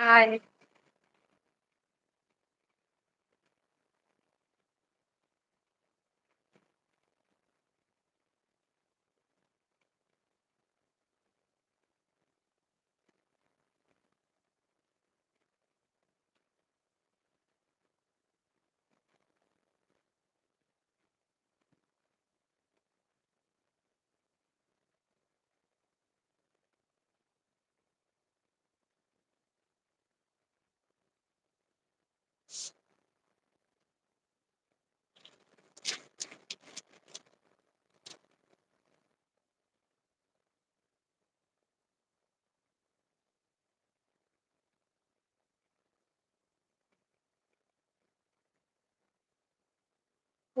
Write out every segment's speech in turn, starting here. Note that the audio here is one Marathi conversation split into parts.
हाय.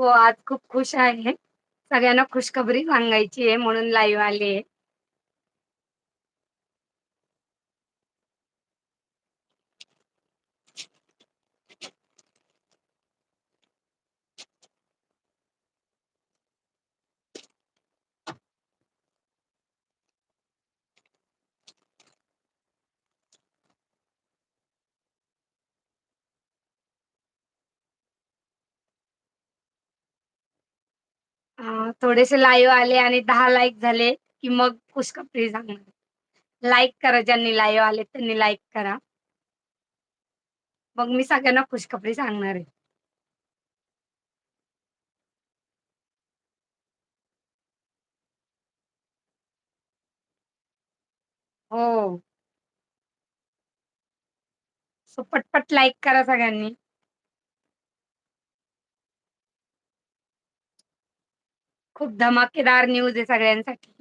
हो, आज खूप खुश आहे. सगळ्यांना खुशखबरी सांगायची आहे म्हणून लाईव्ह आली आहे. थोडेसे लाईव्ह आले आणि दहा लाईक झाले, की मग खुशखबरी सांगणार. लाईक करा ज्यांनी लाईव्ह आले त्यांनी लाईक करा. मग मी सगळ्यांना खुशखबरी सांगणार आहे. हो. सो पटपट लाईक करा सगळ्यांनी. खूप धमाकेदार न्यूज आहे सगळ्यांसाठी.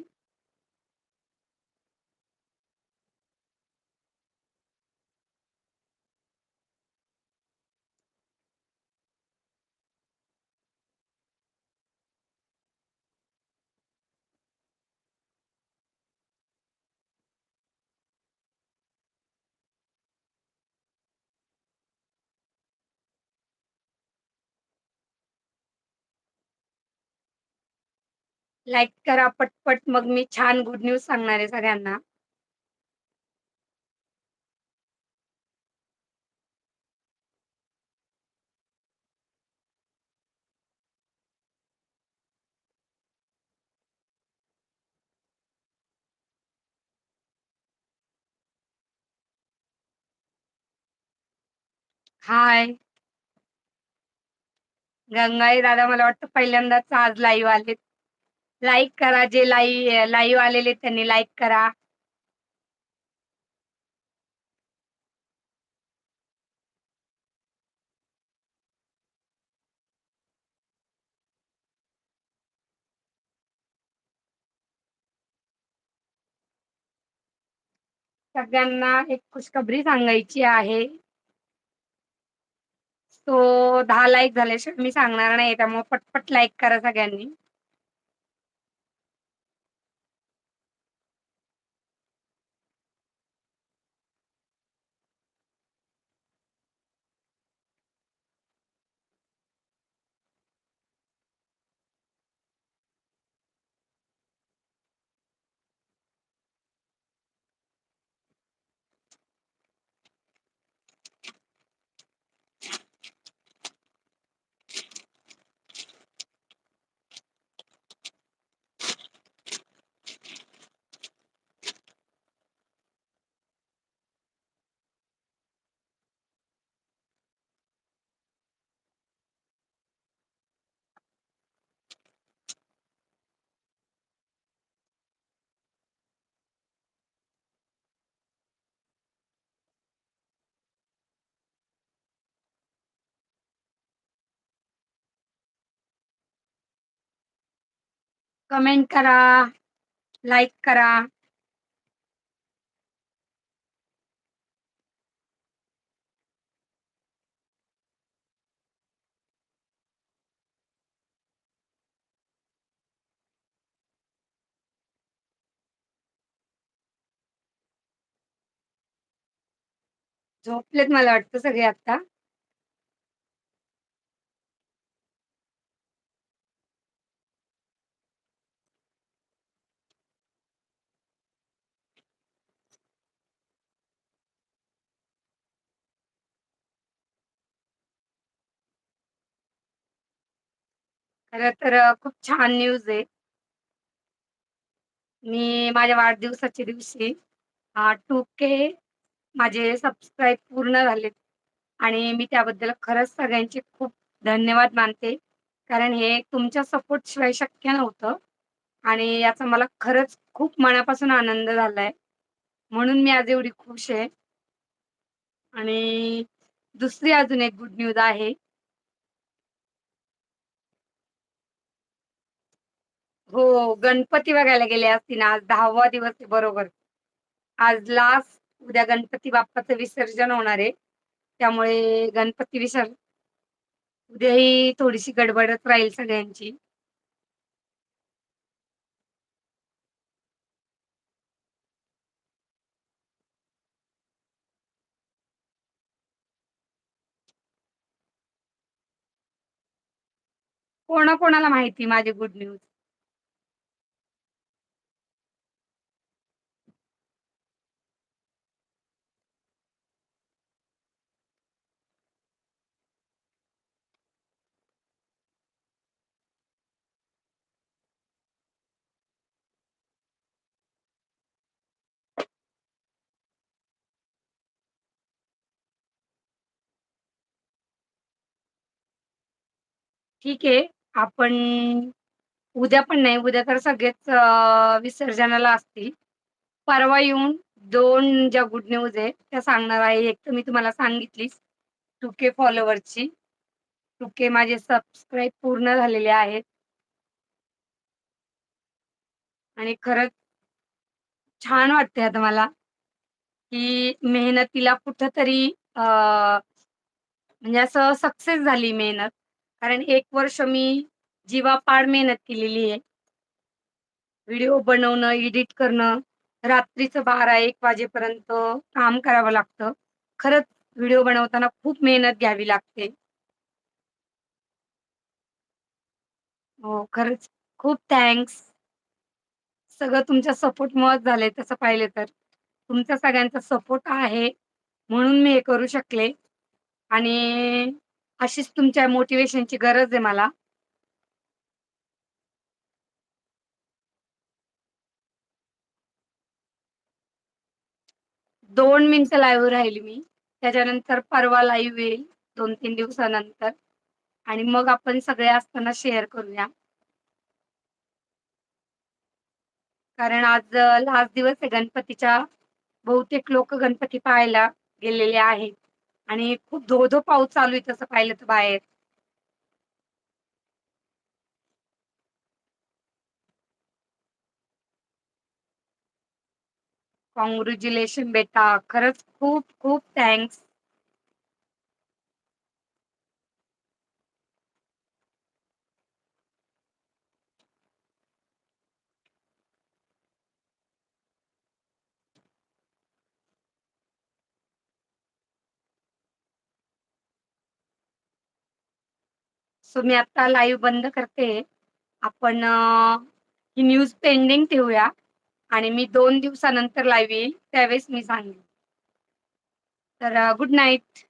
लाईक करा पटपट. मग मी छान गुड न्यूज सांगणार आहे सगळ्यांना. हाय. गंगाई दादा मला वाटतं पहिल्यांदाच आज लाईव्ह आलेत. लाईक करा जे लाईव्ह लाईव्ह आलेले त्यांनी लाईक करा. सगळ्यांना एक खुशखबरी सांगायची आहे. सो दहा लाईक झाल्याशिवाय मी सांगणार नाही. त्यामुळे पटपट लाईक करा सगळ्यांनी. कमेंट करा. लाईक करा. झोपलेत मला वाटतं सगळे आता. खरं तर खूप छान न्यूज आहे. मी माझ्या वाढदिवसाच्या दिवशी टू के माझे सबस्क्राईब पूर्ण झालेत आणि मी त्याबद्दल खरंच सगळ्यांचे खूप धन्यवाद मानते. कारण हे तुमच्या सपोर्ट शिवाय शक्य नव्हतं आणि याचा मला खरंच खूप मनापासून आनंद झालाय. म्हणून मी आज एवढी खुश आहे. आणि दुसरी अजून एक गुड न्यूज आहे. हो, गणपती बघायला गेले असतील ना, आज 10वा दिवस आहे बरोबर. आज लास्ट उद्या गणपती बाप्पाचं विसर्जन होणार आहे. त्यामुळे गणपती विसर्जन उद्याही थोडीशी गडबडच राहील सगळ्यांची. कोणाकोणाला माहिती माझी गुड न्यूज? ठीक आहे. आपण उद्या पण नाही, उद्या तर सगळेच विसर्जनाला असतील. परवा येऊन दोन ज्या गुड न्यूज आहे, त्या सांगणार आहे. एक तर मी तुम्हाला सांगितलीच टू के फॉलोवरची टू के माझे सबस्क्राईब पूर्ण झालेले आहेत. आणि खरंच छान वाटते आता मला, की मेहनतीला कुठंतरी अ, म्हणजे असं सक्सेस झाली मेहनत. कारण एक वर्ष मी जीवापाड मेहनत केलेली आहे. व्हिडिओ बनवणं, एडिट करणं, रात्रीचं 12-1 वाजेपर्यंत काम करावं लागतं. खरंच व्हिडिओ बनवताना खूप मेहनत घ्यावी लागते. हो, खरंच खूप थँक्स. सगळं तुमच्या मत झालंय तसं पाहिलं तर. तुमचा सगळ्यांचा सपोर्ट आहे, म्हणून मी हे करू शकले आणि अशीच तुमच्या मोटिवेशनची गरज आहे मला. दोन मिनिटं लाईव्ह राहिली मी. त्याच्यानंतर परवा लाईव्ह येईल 2-3 दिवसानंतर आणि मग आपण सगळे असताना शेअर करूया. कारण आज लास्ट दिवस आहे गणपतीच्या. बहुतेक लोक गणपती पाहायला गेलेले आहेत आणि खूप धो-धो पाऊस चालू आहे तसं पाहिलं तर बाहेर. कॉंग्रॅच्युलेशन बेटा. खरंच खूप खूप थँक्स. सो मी आता लाईव्ह बंद करते. आपण ही न्यूज पेंडिंग ठेवूया आणि मी दोन दिवसानंतर लाईव्ह येईल, त्यावेळेस मी सांगेन. तर गुड नाईट.